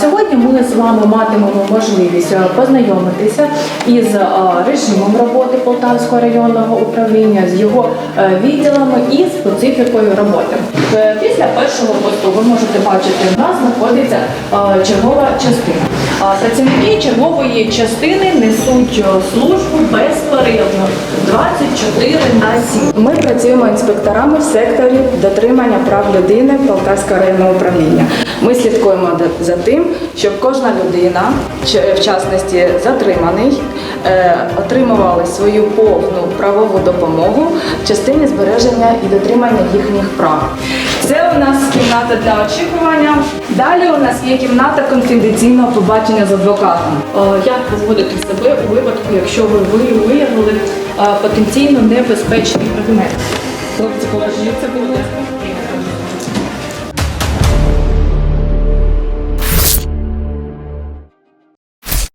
Сьогодні ми з вами матимемо можливість е, познайомитися із е, режимом роботи Полтавського районного управління, з його е, відділами і специфікою роботи. Після першого посту ви можете бачити, в нас знаходиться чергова частина. Працівники чергової частини несуть службу безперервно 24 на 7. Ми працюємо інспекторами в секторі дотримання прав людини Полтавського районного управління. Ми слідкуємо за тим, щоб кожна людина, чи- в частності затриманий, е, отримували свою повну правову допомогу в частині збереження і дотримання їхніх прав. Це у нас кімната для очікування. Далі у нас є кімната конфіденційного побачення з адвокатом. Е, Як поводити себе у випадку, якщо ви ви- виявили е, потенційно небезпечний предмет? Хлопці, положіться, будь ласка.